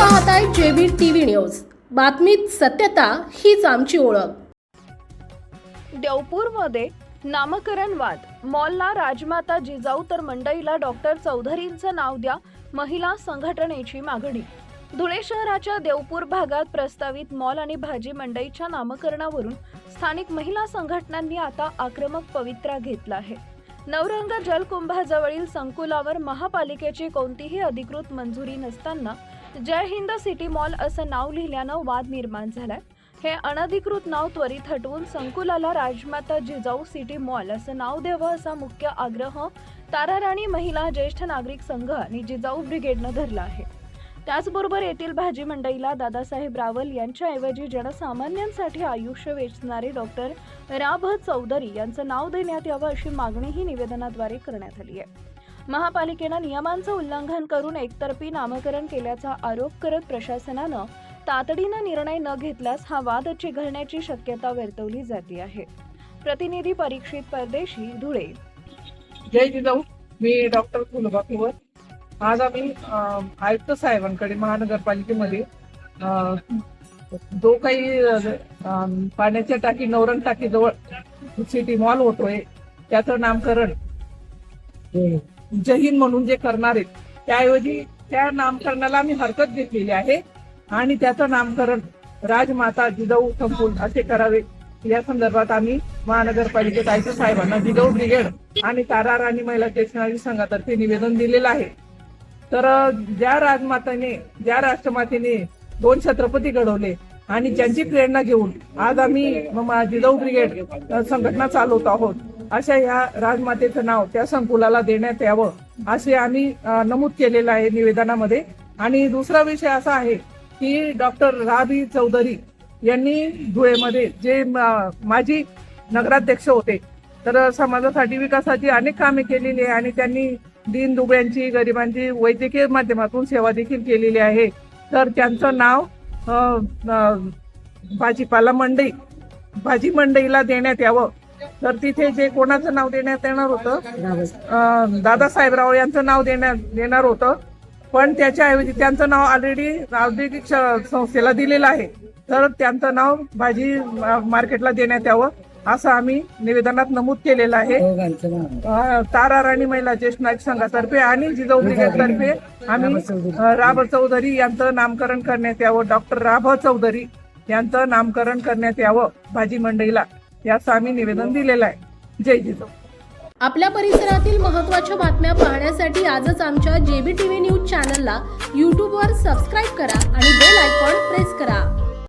पाहताय JB TV news. बातमीत सत्यता हीच आमची ओळख. देवपूरमध्ये नामकरण वाद मॉलला राजमाता जिजाऊ तर मंडईला डॉक्टर चौधरींचं नाव द्या महिला संघटनेची मागणी. धुळे शहराच्या देवपूर भागात प्रस्तावित मॉल आणि भाजी मंडईच्या नामकरणावरून स्थानिक महिला संघटनांनी आता आक्रमक पवित्रा घेतला आहे. नवरंग जलकुंभाजवळील संकुलावर महापालिकेची कोणतीही अधिकृत मंजुरी नसताना जय हिंद सिटी मॉल असं नाव लिहिल्यानं वाद निर्माण झालाय. हे अनधिकृत नाव त्वरित हटवून संकुलाला राजमाता जिजाऊ सिटी मॉल असं नाव द्यावं असा मुख्य आग्रह ताराराणी महिला ज्येष्ठ नागरिक संघ आणि जिजाऊ ब्रिगेडनं धरला आहे. त्याचबरोबर येथील भाजी मंडईला दादासाहेब रावल यांच्याऐवजी जनसामान्यांसाठी आयुष्य वेचणारे डॉक्टर राभ चौधरी यांचं नाव देण्यात यावं अशी मागणीही निवेदनाद्वारे करण्यात आली आहे. महापालिकेनं नियमांचं उल्लंघन करून एकतर्फी नामकरण केल्याचा आरोप करत प्रशासनानं तातडीनं निर्णय न घेतल्यास हा वाद चिघळण्याची शक्यता वर्तवली जाते आहे. प्रतिनिधी परीक्षित परदेशी धुळे. जय जिजाऊ मी डॉक्टर फुलबा कुवर. आज आम्ही आयुक्त साहेबांकडे महानगरपालिकेमध्ये जो काही पाण्याच्या टाकी नवरंग टाकी जवळ सिटी मॉल होतोय त्याचं नामकरण. जहीन म्हणून जे करणार आहेत त्याऐवजी त्या नामकरणाला आम्ही हरकत घेतलेली आहे. आणि त्याचं नामकरण राजमाता जिजाऊ संकुल असे करावे. या संदर्भात आम्ही महानगरपालिकेत आयुक्त साहेबांना जिजाऊ ब्रिगेड आणि तारा राणी महिला स्टेशनरी संघातर्फे निवेदन दिलेलं आहे. तर ज्या राजमाताने ज्या राष्ट्रमातेने दोन छत्रपती घडवले आणि ज्यांची प्रेरणा घेऊन आज आम्ही जिजाऊ ब्रिगेड संघटना चालवत आहोत अशा या राजमातेचं नाव त्या संकुलाला देण्यात यावं असे आम्ही नमूद केलेलं आहे निवेदनामध्ये. आणि दुसरा विषय असा आहे की डॉक्टर राबी चौधरी यांनी धुळेमध्ये जे माजी नगराध्यक्ष होते तर समाजासाठी विकासाची अनेक कामे केलेली आहे आणि त्यांनी दीन दुबळ्यांची गरिबांची वैद्यकीय माध्यमातून सेवा देखील केलेली आहे. तर त्यांचं नाव भाजीपाला मंडई भाजी मंडईला देण्यात यावं. तर तिथे जे कोणाचं नाव देण्यात येणार होतं दादासाहेब दादासाहेबराव यांचं नाव देण्यात देणार होतं. पण त्याच्याऐवजी त्यांचं नाव ऑलरेडी औद्योगिक संस्थेला दिलेलं आहे. तर त्यांचं नाव भाजी मार्केटला देण्यात यावं असं आम्ही निवेदनात नमूद केलेलं आहे. तारा राणी महिला ज्येष्ठ नायक संघातर्फे आणि जिजाऊ ब्रिगेडतर्फे आम्ही राभ चौधरी यांचं नामकरण करण्यात यावं. डॉक्टर राभ चौधरी यांचं नामकरण करण्यात यावं भाजी मंडईला. याचं आम्ही निवेदन दिलेलं आहे. जय जिजाऊ. आपल्या परिसरातील महत्त्वाच्या बातम्या पाहण्यासाठी आजच आमच्या जेबी टीव्ही न्यूज चॅनलला यूट्यूबवर सबस्क्राईब करा आणि बेल